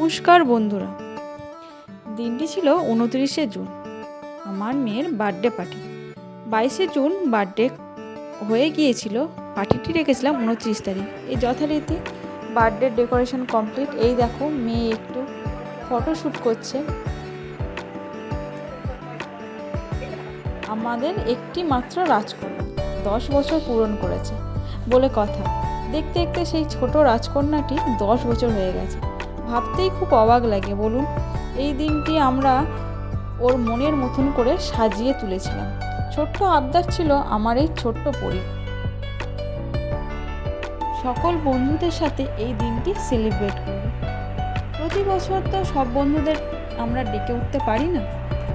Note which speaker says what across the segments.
Speaker 1: নমস্কার, বন্ধুরা। দিনটি ছিল উনত্রিশে জুন। আমার মেয়ের বার্থডে পার্টি। বাইশে জুন বার্থডে হয়ে গিয়েছিল। পার্টিটি রেখেছিলাম উনত্রিশ তারিখ। এই যথারীতি বার্থডে ডেকোরেশন কমপ্লিট। এই দেখো, মেয়ে একটু ফটোশ্যুট করছে। আমাদের একটি মাত্র রাজকন্যা, দশ বছর পূরণ করেছে বলে কথা। দেখতে দেখতে সেই ছোট রাজকন্যাটি দশ বছর হয়ে গেছে। ভাবতেই খুব অবাক লাগে, বলুন। এই দিনটি আমরা ওর মনের মতন করে সাজিয়ে তুলেছিলাম। ছোট্ট আবদার ছিল আমার এই ছোট্ট পরি। সকল বন্ধুদের সাথে এই দিনটি সেলিব্রেট করব। প্রতি বছর তো সব বন্ধুদের আমরা ডেকে উঠতে পারি না।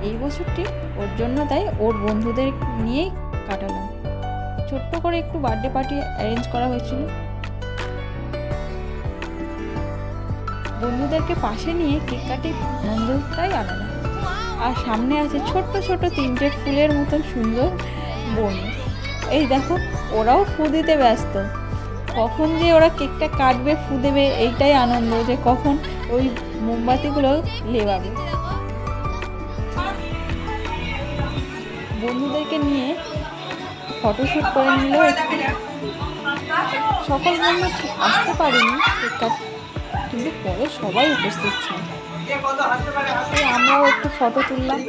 Speaker 1: এই বছরটি ওর জন্য তাই ওর বন্ধুদের নিয়েই কাটালাম। ছোট্ট করে একটু বার্থডে পার্টি অ্যারেঞ্জ করা হয়েছিল। বন্ধুদেরকে পাশে নিয়ে কেক কাটি আনন্দটাই আলাদা। আর সামনে আছে ছোট্ট ছোট্ট তিনটে ফুলের মতন সুন্দর বোন। এই দেখো, ওরাও ফু দিতে ব্যস্ত। কখন যে ওরা কেকটা কাটবে, ফু দেবে, এইটাই আনন্দ যে কখন ওই মোমবাতিগুলো লেবাবে। বন্ধুদেরকে নিয়ে ফটোশ্যুট করে নিলেও একটু সকল বন্ধু আসতে পারেনি কেক কিন্তু পরে সবাই উপস্থিত ছিল। আমরাও একটু ফটো তুললাম।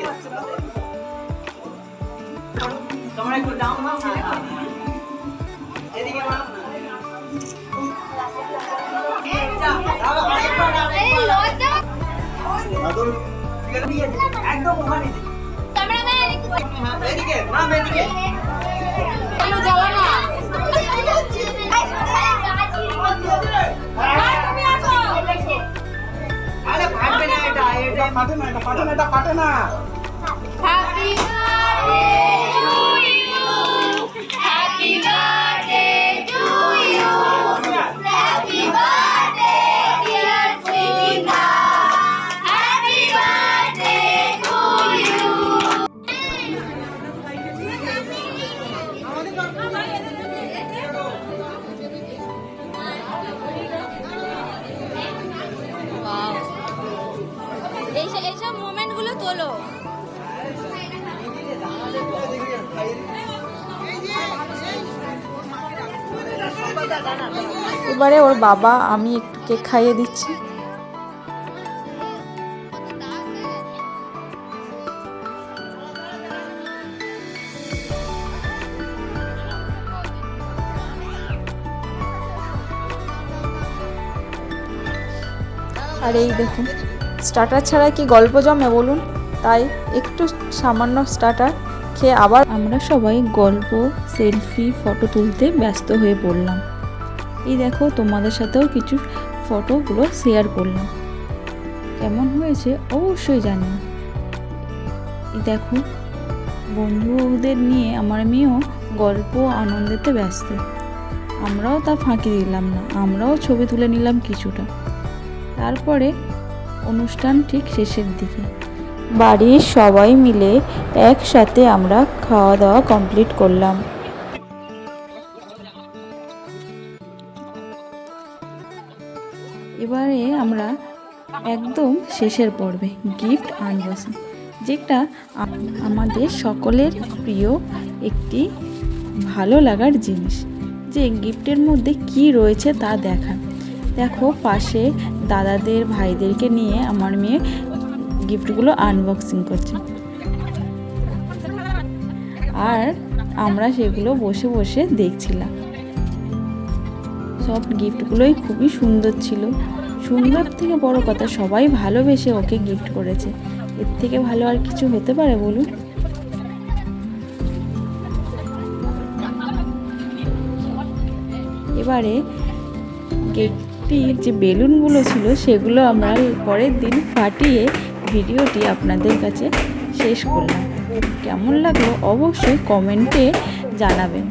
Speaker 2: একদম ওখানে এটা ফাটে না এটা ফাটে না এটা ফাটে না
Speaker 3: Happy birthday to you. Happy birthday তোলো।
Speaker 1: এবারে ওর বাবা আমি একটু কেক খাইয়ে দিচ্ছি। আর এই দেখুন। স্টার্টার ছাড়া কি গল্প জমে বলুন? তাই একটু সামান্য স্টার্টার খেয়ে আবার আমরা সবাই গল্প সেলফি ফটো তুলতে ব্যস্ত হয়ে পড়লাম। এই দেখো, তোমাদের সাথেও কিছু ফটোগুলো শেয়ার করলাম। কেমন হয়েছে অবশ্যই জানিও এই দেখো বন্ধুদের নিয়ে আমার মেয়েও গল্প আনন্দেতে ব্যস্ত। আমরাও তা ফাঁকি দিলাম না, আমরাও ছবি তুলে নিলাম কিছুটা। তারপরে অনুষ্ঠান ঠিক শেষের দিকে। বাড়ির সবাই মিলে একসাথে আমরা খাওয়া দাওয়া কমপ্লিট করলাম। এবারে আমরা একদম শেষের পর্বে গিফট আনবক্সিং যেটা আমাদের সকলের প্রিয় একটি ভালো লাগার জিনিস। যে গিফটের মধ্যে কি রয়েছে তা দেখা দেখো, পাশে দাদাদের, ভাইদেরকে নিয়ে আমার মেয়ে গিফটগুলো আনবক্সিং করছে। আর আমরা সেগুলো বসে বসে দেখছিলাম। সব গিফটগুলোই খুবই সুন্দর ছিল। সুন্দর থেকে বড় কথা, সবাই ভালোবেসে ওকে গিফট করেছে। এর থেকে ভালো আর কিছু হতে পারে বলুন? এবারে কেকটির যে বেলুনগুলো ছিল সেগুলো আমরা পরের দিন ফাটিয়ে ভিডিওটি আপনাদের কাছে শেষ করলাম। কেমন লাগল অবশ্যই কমেন্টে জানাবেন।